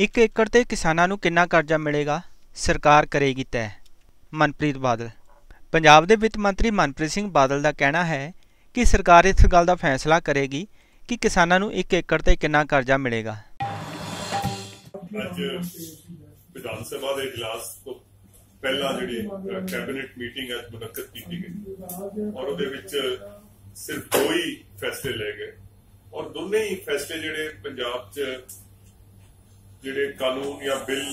ਇੱਕ ਏਕੜ ਤੇ ਕਿਸਾਨਾਂ ਨੂੰ ਕਿੰਨਾ ਕਰਜ਼ਾ ਮਿਲੇਗਾ? ਸਰਕਾਰ ਕਰੇਗੀ ਤੈਅ। ਮਨਪ੍ਰੀਤ ਬਾਦਲ। ਪੰਜਾਬ ਦੇ ਵਿੱਤ ਮੰਤਰੀ ਮਨਪ੍ਰੀਤ ਸਿੰਘ ਬਾਦਲ ਦਾ ਕਹਿਣਾ ਹੈ ਕਿ ਸਰਕਾਰ ਇਸ ਗੱਲ ਦਾ ਫੈਸਲਾ ਕਰੇਗੀ ਕਿ ਕਿਸਾਨਾਂ ਨੂੰ ਇੱਕ ਏਕੜ ਤੇ ਕਿੰਨਾ ਕਰਜ਼ਾ ਮਿਲੇਗਾ। ਅੱਜ ਵਿਧਾਨ ਸਭਾ ਦੇ ਇਜਲਾਸ ਤੋਂ ਪਹਿਲਾਂ ਜਿਹੜੀ ਕੈਬਨਿਟ ਮੀਟਿੰਗ ਅੱਜ ਮੁਨੱਕਦ ਕੀਤੀ ਗਈ। ਔਰ ਉਹਦੇ ਵਿੱਚ ਸਿਰਫ ਦੋ ਹੀ ਫੈਸਲੇ ਲਏ ਗਏ। ਔਰ ਦੋਨੇ ਹੀ ਫੈਸਲੇ ਜਿਹੜੇ ਪੰਜਾਬ 'ਚ ਜਿਹੜੇ ਕਾਨੂੰਨ ਜਾਂ ਬਿੱਲ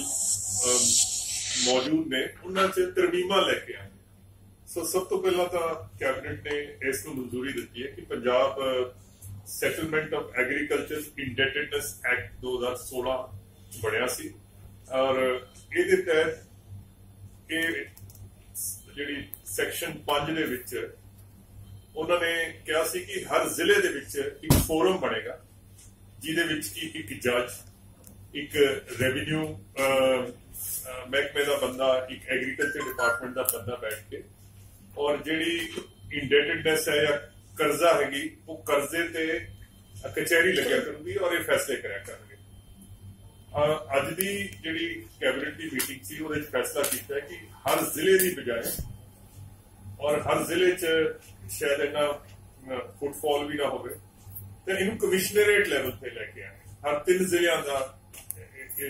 ਮੌਜੂਦ ਨੇ, ਉਹਨਾਂ 'ਚ ਤਰਮੀਮਾਂ ਲੈ ਕੇ ਆਏ। ਸੋ ਸਭ ਤੋਂ ਪਹਿਲਾਂ ਤਾਂ ਕੈਬਨਿਟ ਨੇ ਇਸ ਨੂੰ ਮਨਜ਼ੂਰੀ ਦਿੱਤੀ ਹੈ ਕਿ Punjab settlement of agriculture indebtedness act 2016 ਬਣਿਆ ਸੀ। ਔਰ ਇਹਦੇ ਤਹਿਤ ਇਹ ਜਿਹੜੀ ਸੈਕਸ਼ਨ 5 ਦੇ ਵਿੱਚ ਉਹਨਾਂ ਨੇ ਕਿਹਾ ਸੀ ਕਿ ਹਰ ਜ਼ਿਲ੍ਹੇ ਦੇ ਵਿੱਚ ਇੱਕ ਫੋਰਮ ਬਣੇਗਾ, ਜਿਹਦੇ ਵਿੱਚ ਕਿ ਇੱਕ ਜੱਜ ਇੱਕ ਰੈਵਨਿਊ ਮਹਿਕਮੇ ਦਾ ਬੰਦਾ, ਇੱਕ ਐਗਰੀਕਲਚਰ ਡਿਪਾਰਟਮੈਂਟ ਦਾ ਬੰਦਾ ਬੈਠ ਕੇ ਔਰ ਜਿਹੜੀ ਇੰਡੈਟਡਨੈਸ ਹੈ ਜਾਂ ਕਰਜ਼ਾ ਹੈਗੀ, ਉਹ ਕਰਜ਼ੇ ਤੇ ਕਚਹਿਰੀ ਲੱਗਿਆ ਕਰੂਗੀ ਔਰ ਇਹ ਫੈਸਲੇ ਕਰਿਆ ਕਰਨਗੇ। ਅੱਜ ਦੀ ਜਿਹੜੀ ਕੈਬਨਿਟ ਦੀ ਮੀਟਿੰਗ ਸੀ, ਉਹਦੇ ਵਿੱਚ ਫੈਸਲਾ ਕੀਤਾ ਕਿ ਹਰ ਜ਼ਿਲ੍ਹੇ ਦੀ ਬਜਾਏ ਔਰ ਹਰ ਜ਼ਿਲ੍ਹੇ 'ਚ ਸ਼ਾਇਦ ਇਹਨਾਂ ਫੁੱਟਫਾਲ ਵੀ ਨਾ ਹੋਵੇ, ਤੇ ਇਹਨੂੰ ਕਮਿਸ਼ਨਰੇਟ ਲੈਵਲ ਤੇ ਲੈ ਕੇ ਆਏ। ਹਰ ਤਿੰਨ ਜ਼ਿਲ੍ਹਿਆਂ ਦਾ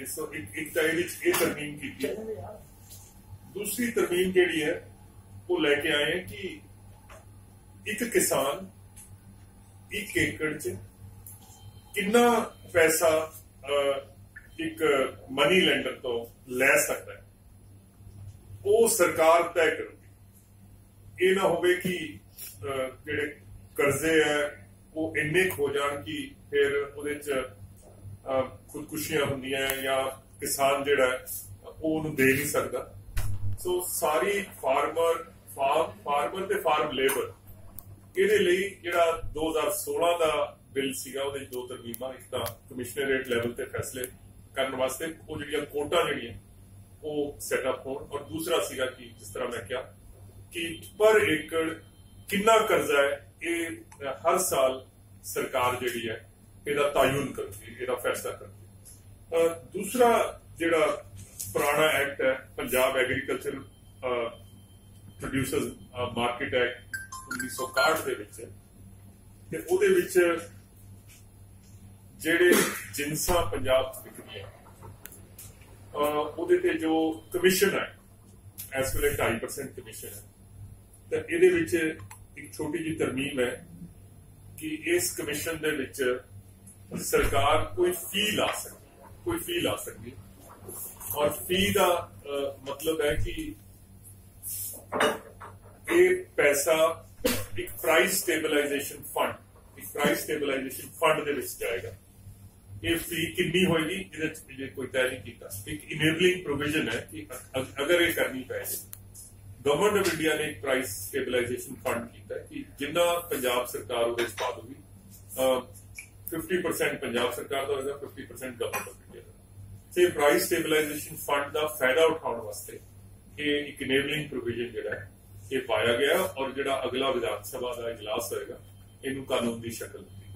ਸੋ ਇੱਕ ਇੱਕ ਤਾਂ ਇਹਦੇ 'ਚ ਇਹ ਤਰਮੀਮ ਕੀਤੀ ਦੂਸਰੀ ਤਰਮੀਮ ਜਿਹੜੀ ਹੈ? ਉਹ ਲੈ ਕੇ ਆਏ ਕਿ ਇੱਕ ਕਿਸਾਨ ਇੱਕ ਏਕੜ 'ਚ ਕਿੰਨਾ ਪੈਸਾ ਅਹ, ਇੱਕ ਮਨੀ ਲੈਂਡਰ ਤੋਂ ਲੈ ਸਕਦਾ ਹੈ? ਉਹ ਸਰਕਾਰ ਤੈਅ ਕਰੂਗੀ। ਇਹ ਨਾ ਹੋਵੇ ਕਿ ਅਹ, ਜਿਹੜੇ ਕਰਜ਼ੇ ਹੈ ਉਹ ਇੰਨੇ ਖੋ ਜਾਣ ਕਿ ਫਿਰ ਉਹਦੇ 'ਚ ਖੁਦਕੁਸ਼ੀਆਂ ਹੁੰਦੀਆਂ ਜਾਂ ਕਿਸਾਨ ਜਿਹੜਾ ਉਹ ਉਹਨੂੰ ਦੇ ਨਹੀਂ ਸਕਦਾ। ਸੋ ਸਾਰੀ ਫਾਰਮਰ ਫਾਰਮ ਫਾਰਮਰ ਤੇ ਫਾਰਮ ਲੇਬਰ ਇਹਦੇ ਲਈ ਜਿਹੜਾ 2016 ਦਾ ਬਿੱਲ ਸੀਗਾ, ਉਹਦੇ ਵਿੱਚ ਦੋ ਤਰਮੀਮਾਂ, ਇੱਕ ਤਾਂ ਕਮਿਸ਼ਨਰੇਟ ਲੈਵਲ ਤੇ ਫੈਸਲੇ ਕਰਨ ਵਾਸਤੇ, ਉਹ ਜਿਹੜੀਆਂ ਕੋਟਾਂ ਜਿਹੜੀਆਂ, ਉਹ ਸੈਟਅਪ ਹੋਣ। ਔਰ ਦੂਸਰਾ ਸੀਗਾ ਕਿ, ਜਿਸ ਤਰ੍ਹਾਂ ਮੈਂ ਕਿਹਾ, ਕਿ ਪਰ ਏਕੜ ਕਿੰਨਾ ਕਰਜ਼ਾ ਹੈ, ਇਹ ਹਰ ਸਾਲ ਸਰਕਾਰ ਜਿਹੜੀ ਹੈ ਇਹਦਾ ਤਾਯੁਨ ਕਰਦੀ ਇਹਦਾ ਫੈਸਲਾ ਕਰਦੀ ਦੂਸਰਾ ਜਿਹੜਾ ਪੁਰਾਣਾ ਐਕਟ ਹੈ, Punjab agriculture producers market act 1961 ਦੇ ਵਿੱਚ ਤੇ ਉਹਦੇ ਵਿੱਚ ਜਿਹੜੇ ਜਿੰਸਾਂ ਪੰਜਾਬ 'ਚ ਵਿਕਦੀਆਂ ਅਹ ਉਹਦੇ ਤੇ ਜੋ ਕਮਿਸ਼ਨ ਹੈ, ਇਸ ਵੇਲੇ 2.5% ਕਮਿਸ਼ਨ ਹੈ। ਤਾਂ ਇਹਦੇ ਵਿੱਚ ਇੱਕ ਛੋਟੀ ਜਿਹੀ ਤਰਮੀਮ ਹੈ ਕਿ ਇਸ ਕਮਿਸ਼ਨ ਦੇ ਵਿੱਚ ਸਰਕਾਰ ਕੋਈ ਫੀ ਲਾ ਸਕਦੀ ਕੋਈ ਫੀ ਲਾ ਸਕਦੀ ਔਰ ਫੀ ਦਾ ਮਤਲਬ ਹੈ ਕਿ ਇਹ ਪੈਸਾ ਇੱਕ ਪ੍ਰਾਈਸ ਸਟੇਬਲਾਈਜੇਸ਼ਨ ਫੰਡ ਇੱਕ ਪ੍ਰਾਈਸ ਸਟੇਬਲਾਈਜੇਸ਼ਨ ਫੰਡ ਦੇ ਵਿੱਚ ਜਾਏਗਾ ਇਹ ਫੀ ਕਿੰਨੀ ਹੋਏਗੀ ਇਹਦੇ ਚ ਕੋਈ ਤੈਅ ਨਹੀਂ ਕੀਤਾ ਇੱਕ ਇਨੇਬਲਿੰਗ ਪ੍ਰੋਵੀਜ਼ਨ ਹੈ ਕਿ ਅਗਰ ਇਹ ਕਰਨੀ ਪਏ ਗਵਰਨਮੈਂਟ ਆਫ ਇੰਡੀਆ ਨੇ ਇੱਕ ਪ੍ਰਾਈਸ ਸਟੇਬਲਾਈਜੇਸ਼ਨ ਫੰਡ ਕੀਤਾ ਕਿ ਜਿੰਨਾ ਪੰਜਾਬ ਸਰਕਾਰ ਉਹਦੇ ਵਿੱਚ ਪਾ ਦੂਗੀ 50% ਪੰਜਾਬ ਸਰਕਾਰ ਦਾ ਹੋਏਗਾ 50% ਗਵਰਨਮੈਂਟ ਆਫ ਇੰਡੀਆ ਦਾ ਤੇ ਪ੍ਰਾਈਸ ਸਟੇਬਲਾਈਜੇਸ਼ਨ ਫੰਡ ਦਾ ਫਾਇਦਾ ਉਠਾਉਣ ਵਾਸਤੇ ਇਹ ਇੱਕ ਇਨੇਬਲਿੰਗ ਪ੍ਰੋਵੀਜ਼ਨ ਜਿਹੜਾ ਹੈ, ਇਹ ਪਾਇਆ ਗਿਆ ਔਰ ਜਿਹੜਾ ਅਗਲਾ ਵਿਧਾਨ ਸਭਾ ਦਾ ਇਜਲਾਸ ਹੋਏਗਾ, ਇਹਨੂੰ ਕਾਨੂੰਨ ਦੀ ਸ਼ਕਲ ਦਿੱਤੀ